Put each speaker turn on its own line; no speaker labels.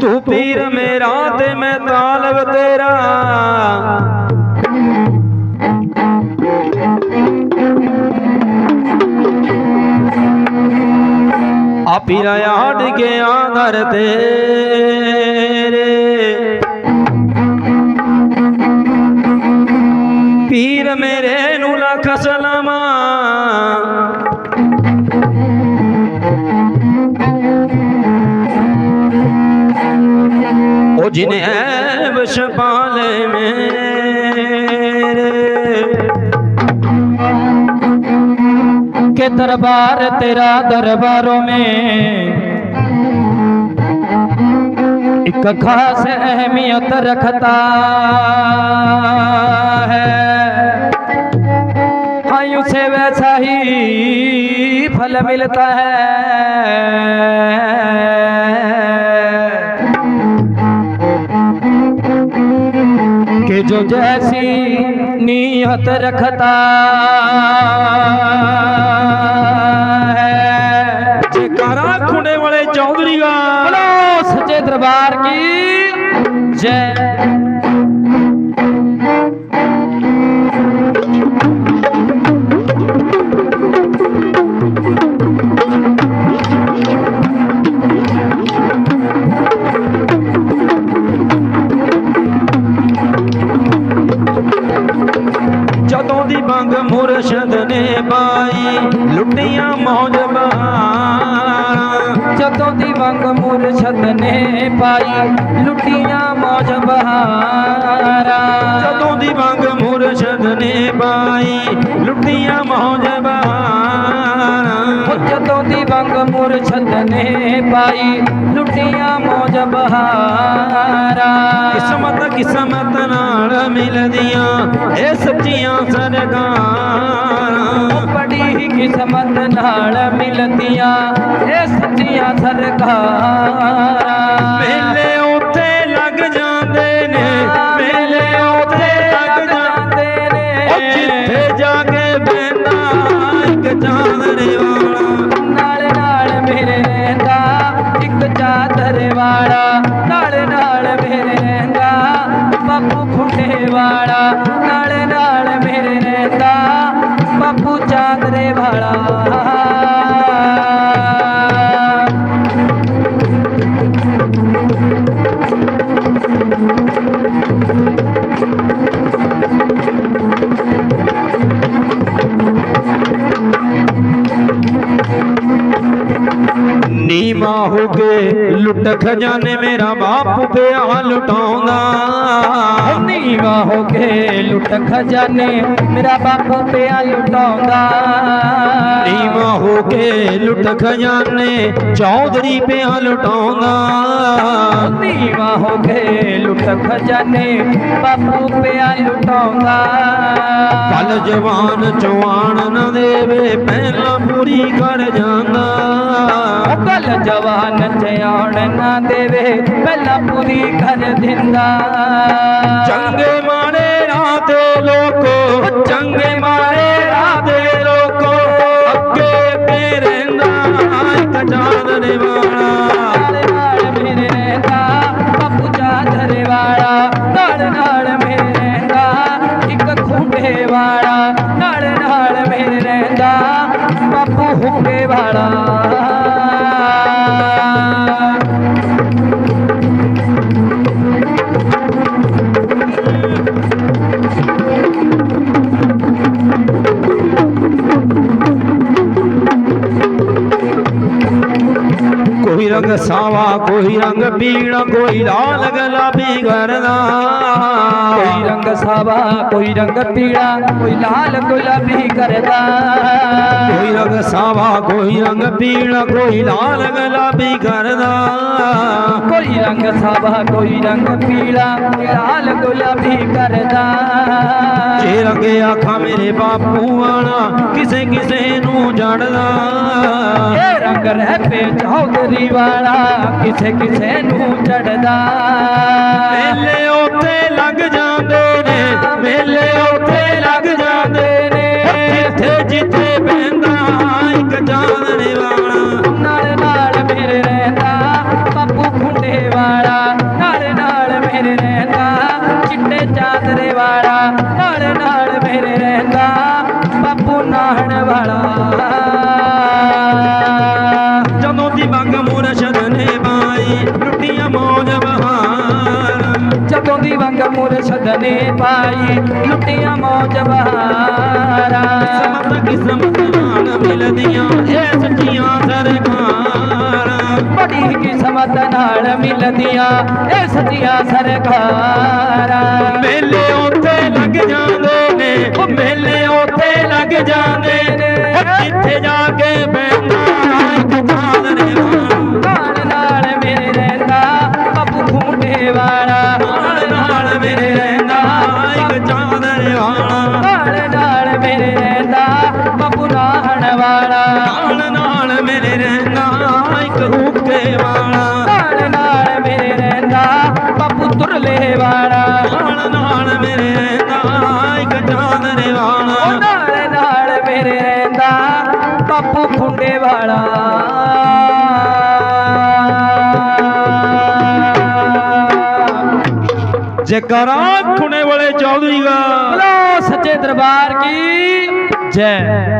ਤੂੰ ਪੀਰ ਮੇਰਾ ਤੇ ਮੈਂ ਤਾਲਬ ਤੇਰਾ। ਆ ਪੀਰਾ ਆੜ ਗਿਆ ਦਰ ਤੇਰੇ जिन्हें ऐब शपाले मेरे।
के दरबार, तेरा दरबारों में एक खास अहमियत रखता है। हाँ, आयु से वैसा ही फल मिलता है। जो जैसी नीयत रखता
ਮੁਰਸ਼ਦ ਨੇ ਪਾਈ ਲੁੱਟੀਆਂ ਮੌਜ ਬਹਾਰਾਂ।
ਜਦੋਂ ਦੀ ਵੰਗ ਮੁਰਸ਼ਦ ਨੇ ਪਾਈ ਲੁੱਟੀਆਂ ਮੌਜ ਬਹਾਰਾ।
ਜਦੋਂ ਦੀ ਬੰਗ ਮੁਰਸ਼ਦ ਨੇ ਪਾਈ ਲੁੱਟੀਆਂ ਮੌਜ ਬਹਾਰਾਂ।
ਜਦੋਂ ਦੀ ਵੰਗ ਮੁਰਸ਼ਦ ਨੇ ਪਾਈ ਲੁੱਟੀਆਂ ਮੌਜ ਬਹਾਰਾ।
ਕਿਸਮਤ ਕਿਸਮਤ ਨਾਲ ਮਿਲਦੀਆਂ ਇਹ ਸੱਚੀਆਂ ਸਰਕਾਰਾਂ।
ਬੜੀ ਕਿਸਮਤ ਨਾਲ ਮਿਲਦੀਆਂ ਇਹ ਸੱਚੀਆਂ ਸਰਕਾਰਾਂ। ਖੁੰਡੇ ਵਾਲਾ ਨਾਲ ਨਾਲ ਮੇਰੇ ਰਹਿੰਦਾ ਬਾਪੂ ਚਾਦਰੇ ਵਾਲਾ
ਨੀਮਾ ਖਜ਼ਾਨੇ ਮੇਰਾ ਬਾਪ ਪਿਆ ਲੁਟਾਉਂਦਾ।
ਨੀਵਾ ਹੋ ਕੇ ਲੁੱਟ ਖਜ਼ਾਨੇ ਮੇਰਾ ਬਾਪੂ ਪਿਆ ਲੁਟਾਉਂਦਾ।
ਨੀਮਾ ਹੋ ਕੇ ਲੁੱਟ ਖਜ਼ਾਨੇ ਚੌਧਰੀ ਪਿਆ ਲੁਟਾਉਂਦਾ।
ਨੀਵਾ ਹੋ ਕੇ ਲੁੱਟ ਖਜ਼ਾਨੇ ਬਾਪੂ ਪਿਆ ਲੁਟਾਉਂਦਾ।
ਕੱਲ ਜਵਾਨ ਚਵਾਨ ਨਾ ਦੇਵੇ ਪਹਿਲਾਂ ਪੂਰੀ ਕਰ ਜਾਂਦਾ।
ਕੱਲ ਜਵਾਨ ਚਿਆਉਣ ਨਾ ਦੇਵੇ ਪਹਿਲਾਂ ਪੂਰੀ ਕਰ ਦਿੰਦਾ।
ਚੰਗੇ ਮਾੜੇ ਰਾਹ ਦੇ ਲੋਕੋ ਕੋਈ ਰੰਗ ਪੀਲਾ ਕੋਈ ਲਾਲ ਗੁਲਾਬੀ ਕਰਦਾ।
ਕੋਈ ਰੰਗ ਸਾਵਾ ਕੋਈ ਰੰਗ ਪੀਲਾ ਕੋਈ ਲਾਲ ਗੁਲਾਬੀ ਕਰਦਾ।
ਕੋਈ ਰੰਗ ਸਾਵਾ ਕੋਈ ਰੰਗ ਪੀਲਾ ਕੋਈ ਲਾਲ ਗੁਲਾਬੀ ਕਰਦਾ।
ਕੋਈ ਰੰਗ ਸਾਵਾ ਕੋਈ ਰੰਗ ਪੀਲਾ ਲਾਲ ਗੁਲਾਬੀ ਕਰਦਾ।
ਜੇ ਰੰਗ ਆਖਾਂ ਮੇਰੇ ਬਾਪੂ ਵਾਲਾ ਕਿਸੇ ਕਿਸੇ ਨੂੰ ਜੜਦਾ।
ਇਹ ਰੰਗ ਰਹਿ ਪੇ ਚੌਧਰੀ ਵਾਲਾ ਕਿਸੇ ਕਿਸੇ ਨੂੰ ਚੜਦਾ
ਮੇਲੇ ਉੱਥੇ ਲੱਗ ਜਾਂਦੇ ਨੇ ਮੇਲੇ ਉੱਥੇ ਲੱਗ ਜਾਂਦੇ ਨੇ। ਜਿੱਥੇ ਬਹਿੰਦਾ ਇੱਕ ਚਾਂਦਣੇ ਵਾਲਾ
ਨਾਲ ਨਾਲ ਮੇਰੇ ਰਹਿੰਦਾ ਬਾਪੂ ਖੁੰਡੇ ਵਾਲਾ। ਨਾਲ ਨਾਲ ਮੇਰੇ ਰਹਿੰਦਾ ਚਿੱਟੇ ਚਾਦਰੇ ਵਾਲਾ। ਨਾਲ
ਬਹਾਰ
ਜਦੋਂ ਦੀ ਵੰਗ ਮੁਰਸ਼ਦ ਨੇ ਪਾਈ ਲੁੱਟੀਆਂ ਮੌਜ ਬਹਾਰਾ।
ਕਿਸਮਤ ਕਿਸਮਤ ਨਾਲ ਮਿਲਦੀਆਂ ਇਹ ਸੱਚੀਆਂ ਸਰਕਾਰਾਂ।
ਬੜੀ ਕਿਸਮਤ ਨਾਲ ਮਿਲਦੀਆਂ ਇਹ ਸੱਚੀਆਂ ਸਰਕਾਰਾਂ।
ਮੇਲੇ ਉੱਥੇ ਲੱਗ ਜਾਂਦੇ ਨੇ ਉਹ ਮੇਲੇ ਉੱਥੇ ਲੱਗ ਜਾਂਦੇ ਨੇ। ਜਿੱਥੇ ਜਾ ਕੇ ਬੈਠਾ
ਬਾਪੂ ਖੁੰਡੇ ਵਾਲਾ।
ਜੈਕਾਰਾ ਖੁਣੇ ਵਾਲੇ ਚੌਧਰੀ ਦਾ।
ਬੋਲੋ ਸੱਚੇ ਦਰਬਾਰ ਕੀ। ਜੈ।